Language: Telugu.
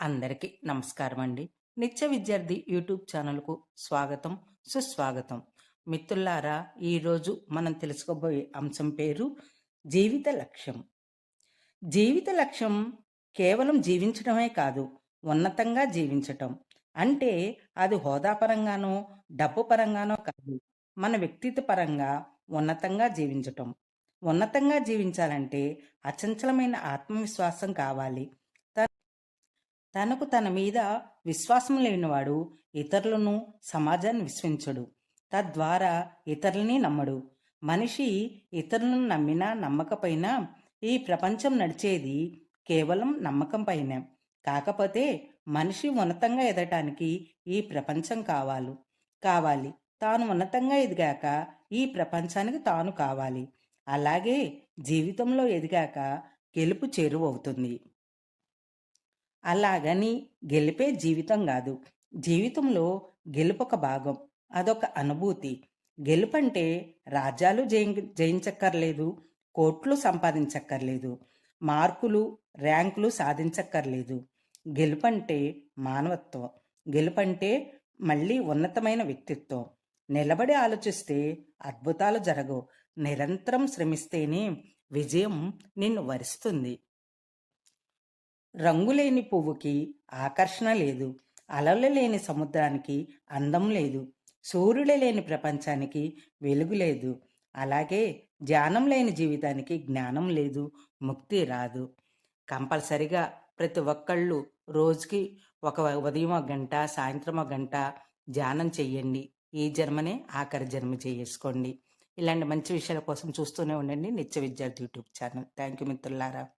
అందరికీ నమస్కారం అండి నిత్య విద్యార్థి యూట్యూబ్ ఛానల్కు స్వాగతం సుస్వాగతం. మిత్రులారా ఈరోజు మనం తెలుసుకోబోయే అంశం పేరు జీవిత లక్ష్యం. జీవిత లక్ష్యం కేవలం జీవించడమే కాదు ఉన్నతంగా జీవించటం. అంటే అది హోదా పరంగానో డబ్బు పరంగానో కాదు. మన వ్యక్తిత్వ పరంగా ఉన్నతంగా జీవించటం. ఉన్నతంగా జీవించాలంటే అచంచలమైన ఆత్మవిశ్వాసం కావాలి. తనకు తన మీద విశ్వాసం లేనివాడు ఇతరులను సమాజాన్ని విశ్వించడు తద్వారా ఇతరులని నమ్మడు. మనిషి ఇతరులను నమ్మినా నమ్మకపోయినా ఈ ప్రపంచం నడిచేది కేవలం నమ్మకం పైనే. కాకపోతే మనిషి ఉన్నతంగా ఎదగటానికి ఈ ప్రపంచం కావాలి. కావాలి. తాను ఉన్నతంగా ఎదిగాక ఈ ప్రపంచానికి తాను కావాలి. అలాగే జీవితంలో ఎదిగాక గెలుపు చేరువవుతుంది. అలాగని గెలిపే జీవితం కాదు. జీవితంలో గెలుపొక భాగం అదొక అనుభూతి. గెలుపంటే రాజ్యాలు జయి జయించక్కర్లేదు కోట్లు సంపాదించక్కర్లేదు మార్కులు ర్యాంకులు సాధించక్కర్లేదు. గెలుపంటే మానవత్వం గెలుపంటే మళ్ళీ ఉన్నతమైన వ్యక్తిత్వం. నిలబడి ఆలోచిస్తే అద్భుతాలు జరగవు. నిరంతరం శ్రమిస్తేనే విజయం నిన్ను వరిస్తుంది. రంగులేని పువ్వుకి ఆకర్షణ లేదు. అలలు లేని సముద్రానికి అందం లేదు. సూర్యుడు లేని ప్రపంచానికి వెలుగు లేదు. అలాగే ధ్యానం లేని జీవితానికి జ్ఞానం లేదు. ముక్తి రాదు. కంపల్సరిగా ప్రతి ఒక్కళ్ళు రోజుకి ఒక ఉదయం ఒక గంట సాయంత్రం ఒక గంట ధ్యానం చెయ్యండి ఈ జన్మనే ఆఖరి జన్మ చేసుకోండి. ఇలాంటి మంచి విషయాల కోసం చూస్తూనే ఉండండి. నిత్య విద్యార్థి యూట్యూబ్ ఛానల్. థ్యాంక్ యూ మిత్రులారా.